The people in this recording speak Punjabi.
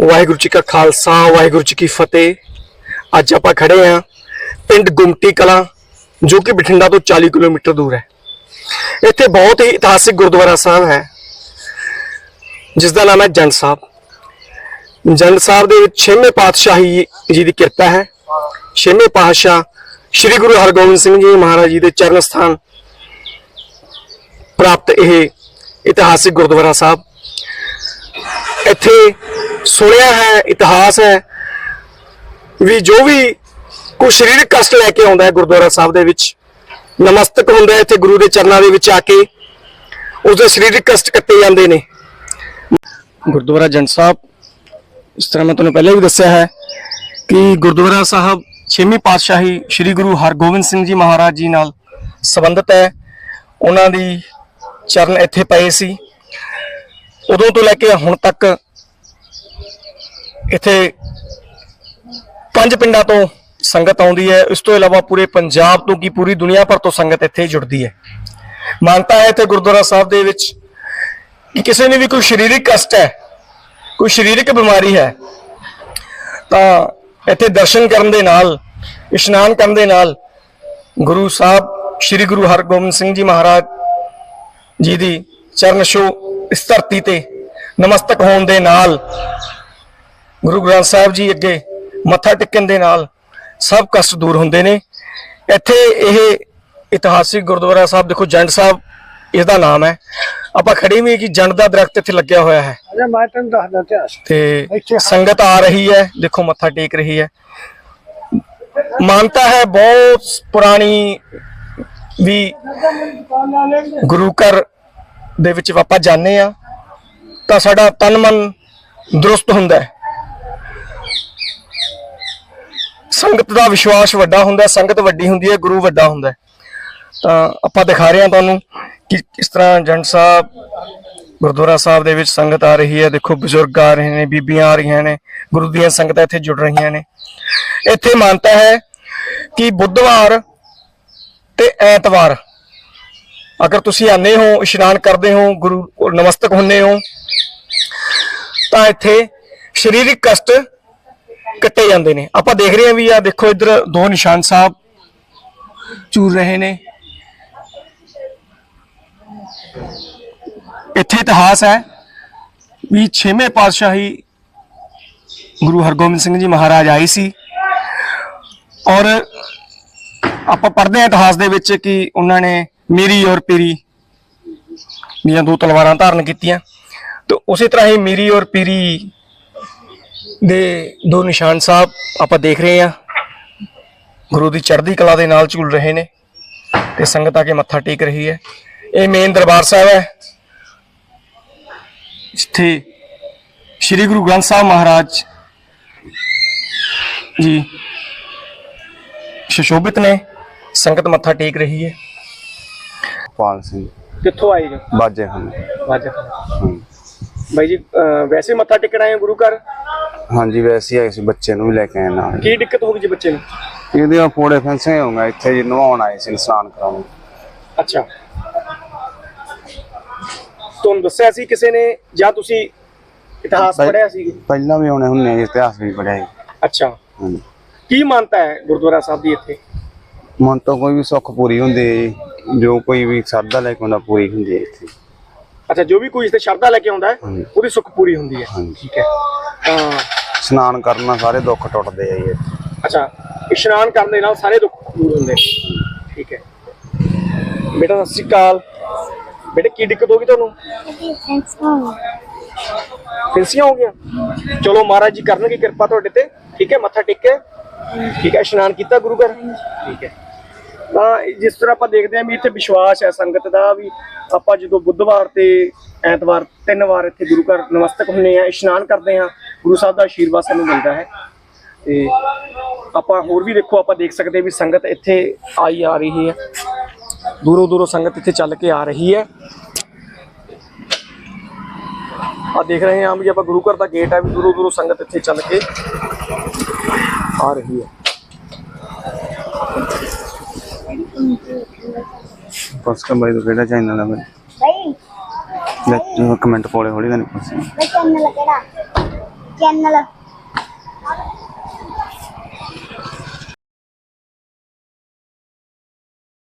ਵਾਹਿਗੁਰੂ ਜੀ ਕਾ ਖਾਲਸਾ, ਵਾਹਿਗੁਰੂ ਜੀ ਕੀ ਫਤਿਹ। ਅੱਜ ਆਪਾਂ ਖੜੇ ਆਂ ਪਿੰਡ ਗੁੰਮਟੀ ਕਲਾਂ, ਜੋ ਕਿ ਬਠਿੰਡਾ ਤੋਂ 40 ਕਿਲੋਮੀਟਰ ਦੂਰ ਹੈ। ਇੱਥੇ ਬਹੁਤ ਹੀ ਇਤਿਹਾਸਿਕ ਗੁਰਦੁਆਰਾ ਸਾਹਿਬ ਹੈ ਜਿਸ ਦਾ ਨਾਮ ਹੈ ਜੰਡ ਸਾਹਿਬ। ਜੰਡ ਸਾਹਿਬ ਦੇ ਵਿੱਚ ਛੇਵੇਂ ਪਾਤਸ਼ਾਹੀ ਜੀ ਦੀ ਕਿਰਪਾ ਹੈ। ਛੇਵੇਂ ਪਾਤਸ਼ਾਹ ਸ੍ਰੀ ਗੁਰੂ ਹਰਗੋਬਿੰਦ ਸਿੰਘ ਜੀ ਮਹਾਰਾਜ ਜੀ ਦੇ ਚਰਨ ਸਥਾਨ ਪ੍ਰਾਪਤ ਇਹ ਇਤਿਹਾਸਿਕ ਗੁਰਦੁਆਰਾ ਸਾਹਿਬ। ਇੱਥੇ ਸੁਣਿਆ ਹੈ, ਇਤਿਹਾਸ ਹੈ, ਵੀ ਜੋ ਵੀ ਕੋਈ ਸਰੀਰਕ ਕਸ਼ਟ ਲੈ ਕੇ ਆਉਂਦਾ ਹੈ ਗੁਰਦੁਆਰਾ ਸਾਹਿਬ ਦੇ ਵਿੱਚ, ਨਮਸਤਕ ਹੁੰਦਾ ਇੱਥੇ ਗੁਰੂ ਦੇ ਚਰਨਾਂ ਦੇ ਵਿੱਚ ਆ ਕੇ, ਉਸਦੇ ਸਰੀਰਕ ਕਸ਼ਟ ਕੱਟੇ ਜਾਂਦੇ ਨੇ। ਗੁਰਦੁਆਰਾ ਜੰਡ ਸਾਹਿਬ, ਇਸ ਤਰ੍ਹਾਂ ਮੈਂ ਤੁਹਾਨੂੰ ਪਹਿਲਾਂ ਵੀ ਦੱਸਿਆ ਹੈ ਕਿ ਗੁਰਦੁਆਰਾ ਸਾਹਿਬ ਛੇਵੀਂ ਪਾਤਸ਼ਾਹੀ ਸ੍ਰੀ ਗੁਰੂ ਹਰਗੋਬਿੰਦ ਸਿੰਘ ਜੀ ਮਹਾਰਾਜ ਜੀ ਨਾਲ ਸੰਬੰਧਿਤ ਹੈ। ਉਹਨਾਂ ਦੀ ਚਰਨ ਇੱਥੇ ਪਏ ਸੀ। ਉਦੋਂ ਤੋਂ ਲੈ ਕੇ ਹੁਣ ਤੱਕ ਇੱਥੇ ਪੰਜ ਪਿੰਡਾਂ ਤੋਂ ਸੰਗਤ ਆਉਂਦੀ ਹੈ। ਇਸ ਤੋਂ ਇਲਾਵਾ ਪੂਰੇ ਪੰਜਾਬ ਤੋਂ ਕੀ ਪੂਰੀ ਦੁਨੀਆ ਭਰ ਤੋਂ ਸੰਗਤ ਇੱਥੇ ਜੁੜਦੀ ਹੈ। ਮਾਨਤਾ ਹੈ ਇੱਥੇ ਗੁਰਦੁਆਰਾ ਸਾਹਿਬ ਦੇ ਵਿੱਚ ਕਿ ਕਿਸੇ ਨੇ ਵੀ ਕੋਈ ਸਰੀਰਕ ਕਸ਼ਟ ਹੈ, ਕੋਈ ਸਰੀਰਕ ਬਿਮਾਰੀ ਹੈ, ਤਾਂ ਇੱਥੇ ਦਰਸ਼ਨ ਕਰਨ ਦੇ ਨਾਲ, ਇਸ਼ਨਾਨ ਕਰਨ ਦੇ ਨਾਲ ਗੁਰੂ ਸਾਹਿਬ, ਸ੍ਰੀ ਗੁਰੂ ਹਰਗੋਬਿੰਦ ਸਿੰਘ ਜੀ ਮਹਾਰਾਜ ਜੀ ਦੀ ਚਰਨ ਛੋਹ ਇਸ ਧਰਤੀ ਤੇ ਨਮਸਤਕ ਹੋਣ ਦੇ ਨਾਲ ਗੁਰੂ ਗ੍ਰੰਥ ਸਾਹਿਬ ਜੀ ਅੱਗੇ ਮੱਥਾ ਟੇਕਣ ਦੇ ਨਾਲ ਸਭ ਕਸ਼ਟ ਦੂਰ ਹੁੰਦੇ ਨੇ। ਇੱਥੇ ਇਹ ਇਤਿਹਾਸਿਕ ਗੁਰਦੁਆਰਾ ਸਾਹਿਬ ਦੇਖੋ ਜੰਡ ਸਾਹਿਬ ਇਸ ਦਾ ਨਾਮ ਹੈ। ਆਪਾਂ ਖੜੇ ਵੀ ਕਿ ਜੰਡ ਦਾ ਦਰਖਤ ਇੱਥੇ ਲੱਗਿਆ ਹੋਇਆ ਹੈ। ਅਰੇ ਮੈਂ ਤੈਨੂੰ ਦੱਸਦਾ ਇਤਿਹਾਸ। ਤੇ ਸੰਗਤ ਆ ਰਹੀ ਹੈ ਦੇਖੋ ਮੱਥਾ ਟੇਕ ਰਹੀ ਹੈ। ਮਾਨਤਾ ਹੈ ਬਹੁਤ ਪੁਰਾਣੀ ਵੀ ਗੁਰੂ ਘਰ ਦੇ ਵਿੱਚ ਆਪਾਂ ਜਾਂਦੇ ਆ ਤਾਂ ਸਾਡਾ ਤਨ ਮਨ ਦਰੁਸਤ ਹੁੰਦਾ ਹੈ। ਸੰਗਤ ਦਾ ਵਿਸ਼ਵਾਸ ਵੱਡਾ ਹੁੰਦਾ, ਸੰਗਤ ਵੱਡੀ ਹੁੰਦੀ ਹੈ, ਗੁਰੂ ਵੱਡਾ ਹੁੰਦਾ ਤਾਂ ਆਪਾਂ ਦਿਖਾ ਰਹੇ ਹਾਂ ਤੁਹਾਨੂੰ ਕਿ ਕਿਸ ਤਰ੍ਹਾਂ ਜੰਡ ਸਾਹਿਬ, ਗੁਰਦੁਆਰਾ ਸਾਹਿਬ ਦੇ ਵਿੱਚ ਸੰਗਤ ਆ ਰਹੀ ਹੈ। ਦੇਖੋ, ਬਜ਼ੁਰਗ ਆ ਰਹੇ ਨੇ, ਬੀਬੀਆਂ ਆ ਰਹੀਆਂ ਨੇ, ਗੁਰੂ ਦੀਆਂ ਸੰਗਤਾਂ ਇੱਥੇ ਜੁੜ ਰਹੀਆਂ ਨੇ। ਇੱਥੇ ਮਾਨਤਾ ਹੈ ਕਿ ਬੁੱਧਵਾਰ ਤੇ ਐਤਵਾਰ, ਅਗਰ ਤੁਸੀਂ ਆਨੇ ਹੋ, ਇਸ਼ਨਾਨ ਕਰਦੇ ਹੋ, ਗੁਰੂ ਨਮਸਤਕ ਹੁੰਨੇ ਹੋ, ਤਾਂ ਇੱਥੇ ਸਰੀਰਕ ਕਸ਼ਟ ਕੱਟੇ ਜਾਂਦੇ ਨੇ। ਆਪਾਂ ਦੇਖ ਰਹੇ ਹਾਂ ਵੀ ਆ ਦੇਖੋ ਇੱਧਰ ਦੋ ਨਿਸ਼ਾਨ ਸਾਹਿਬ ਚੂਰ ਰਹੇ ਨੇ। ਇੱਥੇ ਇਤਿਹਾਸ ਹੈ ਵੀ ਛੇਵੇਂ ਪਾਤਸ਼ਾਹੀ ਗੁਰੂ ਹਰਗੋਬਿੰਦ ਸਿੰਘ ਜੀ ਮਹਾਰਾਜ ਆਏ ਸੀ। ਔਰ ਆਪਾਂ ਪੜ੍ਹਦੇ ਹਾਂ ਇਤਿਹਾਸ ਦੇ ਵਿੱਚ ਕਿ ਉਹਨਾਂ ਨੇ ਮੇਰੀ ਔਰ ਪੀਰੀ ਦੀਆਂ ਦੋ ਤਲਵਾਰਾਂ ਧਾਰਨ ਕੀਤੀਆਂ। ਤੇ ਉਸੇ ਤਰ੍ਹਾਂ ਹੀ ਮੇਰੀ ਔਰ ਪੀਰੀ ਦੇ ਦੋ ਨਿਸ਼ਾਨ ਸਾਹਿਬ ਆਪਾਂ ਦੇਖ ਰਹੇ ਹਾਂ। ਗੁਰੂ ਦੀ ਚੜ੍ਹਦੀ ਕਲਾ ਦੇ ਨਾਲ ਝੂਲ ਰਹੇ ਨੇ ਤੇ ਸੰਗਤ ਆ ਕੇ ਮੱਥਾ ਟੇਕ ਰਹੀ ਹੈ। ਇਹ ਮੇਨ ਦਰਬਾਰ ਸਾਹਿਬ ਹੈ। ਜਿੱਥੇ ਸ੍ਰੀ ਗੁਰੂ ਗ੍ਰੰਥ ਸਾਹਿਬ ਮਹਾਰਾਜ ਜੀ ਸ਼ਸ਼ੋਭਿਤ ਨੇ ਸੰਗਤ ਮੱਥਾ ਟੇਕ ਰਹੀ ਹੈ। ਪਾਲ ਸਿੰਘ। ਕਿੱਥੋਂ ਆਏ ਜੀ? ਬਾਜੇ ਹਨ ਹਮ। ਬਾਈ ਜੀ ਅਹ ਵੈਸੇ ਮੱਥਾ ਟੇਕਣ ਆਏ ਹੋ ਗੁਰੂ ਘਰ? ਹਾਂਜੀ ਵੈਸੇ ਹੀ ਆਏ ਸੀ ਬੱਚੇ ਨੂੰ ਵੀ ਲੈ ਕੇ ਆਏ ਨਾਲ। ਕੀ ਦਿੱਕਤ ਹੋ ਗਈ ਜੀ ਬੱਚੇ ਨੂੰ? ਇਹਦੇ ਫੋੜੇ ਫੈਂਸੇ ਹੋਊਗਾ ਇੱਥੇ ਜੀ ਨਵਾਉਣ ਆਏ ਸੀ ਇਸ਼ਨਾਨ ਕਰਾਉਣ। ਅੱਛਾ। ਤੁਹਾਨੂੰ ਦੱਸਿਆ ਸੀ ਕਿਸੇ ਨੇ ਜਾਂ ਤੁਸੀਂ ਇਤਿਹਾਸ ਪੜ੍ਹਿਆ ਸੀ? ਪਹਿਲਾਂ ਵੀ ਆਉਣੇ ਹੁੰਨੇ ਇਤਿਹਾਸ ਵੀ ਪੜਿਆ ਜੀ। ਅੱਛਾ। ਹਾਂਜੀ। ਕੀ ਮਾਨਤਾ ਹੈ ਗੁਰਦੁਆਰਾ ਸਾਹਿਬ ਦੀ ਇੱਥੇ? ਮਨ ਤੋਂ ਕੋਈ ਵੀ ਸੁੱਖ ਪੂਰੀ ਹੁੰਦੀ ਹੈ ਜੀ ਜੋ ਕੋਈ ਵੀ ਸਰਦਾ ਲੈ ਕੇ ਆਉਂਦਾ ਪੂਰੀ ਹੁੰਦੀ ਹੈ ਇੱਥੇ। ਅੱਛਾ ਜੋ ਵੀ ਕੋਈ ਇਸ ਤੇ ਸ਼ਰਧਾ ਲੈ ਕੇ ਆਉਂਦਾ ਹੈ ਹਾਂਜੀ। ਉਹਦੀ ਸੁੱਖ ਪੂਰੀ ਹੁੰਦੀ ਹੈ। ਹਾਂਜੀ। ਠੀਕ ਹੈ। ਤਾਂ ਇਸ਼ਨਾਨ ਕਰਨ ਨਾਲ ਸਾਰੇ ਦੁੱਖ ਟੁੱਟਦੇ ਆ ਜੀ ਅੱਛਾ, ਇਸ਼ਨਾਨ ਕਰਨ ਦੇ ਨਾਲ ਸਾਰੇ ਦੁੱਖ ਦੂਰ ਹੁੰਦੇ। ਠੀਕ ਹੈ। ਬੇਟਾ, ਸਤਿ ਸ਼੍ਰੀ ਅਕਾਲ। ਬੇਟੇ, ਕੀ ਦਿੱਕਤ ਹੋ ਗਈ ਤੁਹਾਨੂੰ? ਫਿੰਸੀਆਂ ਹੋ ਗਈਆਂ। ਚਲੋ, ਮਹਾਰਾਜ ਜੀ ਕਰਨਗੇ ਕਿਰਪਾ ਤੁਹਾਡੇ ਤੇ। ਠੀਕ ਹੈ, ਮੱਥਾ ਟੇਕ ਕੇ। ਠੀਕ ਹੈ, ਇਸ਼ਨਾਨ ਕੀਤਾ ਗੁਰੂ ਘਰ। ਠੀਕ ਹੈ। ਤਾਂ ਜਿਸ ਤਰ੍ਹਾਂ ਆਪਾਂ ਦੇਖਦੇ ਹਾਂ ਵੀ ਇੱਥੇ ਵਿਸ਼ਵਾਸ ਹੈ ਸੰਗਤ ਦਾ ਵੀ ਆਪਾਂ ਜਦੋਂ ਬੁੱਧਵਾਰ ਤੇ ਐਤਵਾਰ ਤਿੰਨ ਵਾਰ ਇੱਥੇ ਗੁਰੂ ਘਰ ਨਮਸਤਕ ਹੁੰਨੇ ਆ ਇਸ਼ਨਾਨ ਕਰਦੇ ਆ ਗੁਰੂ ਸਾਹਿਬ ਦਾ ਆਸ਼ੀਰਵਾਦ ਸਾਨੂੰ ਮਿਲਦਾ ਹੈ। ਤੇ ਆਪਾਂ ਹੋਰ ਵੀ ਦੇਖੋ ਆਪਾਂ ਦੇਖ ਸਕਦੇ ਹਾਂ ਵੀ ਸੰਗਤ ਇੱਥੇ ਆਈ ਆ ਰਹੀ ਹੈ। ਦੂਰੋਂ ਦੂਰੋਂ ਸੰਗਤ ਇੱਥੇ ਚੱਲ ਕੇ ਆ ਰਹੀ ਹੈ। ਆ ਦੇਖ ਰਹੇ ਹਾਂ ਵੀ ਆਪਾਂ ਗੁਰੂ ਘਰ ਦਾ ਗੇਟ ਹੈ ਵੀ ਦੂਰੋਂ ਦੂਰੋਂ ਸੰਗਤ ਇੱਥੇ ਚੱਲ ਕੇ ਆ ਰਹੀ ਹੈ। ਪੁੱਛ ਕੇ ਬਾਈ ਤੋਂ ਕਿਹੜਾ ਚੈਨਲ ਹੈ ਬਾਈ? ਬਈ ਲੈ ਕਮੈਂਟ ਕੋਲੇ ਹੌਲੀ ਨਹੀਂ ਪੁੱਛ ਬਈ ਚੈਨਲ ਕਿਹੜਾ? ਚੈਨਲ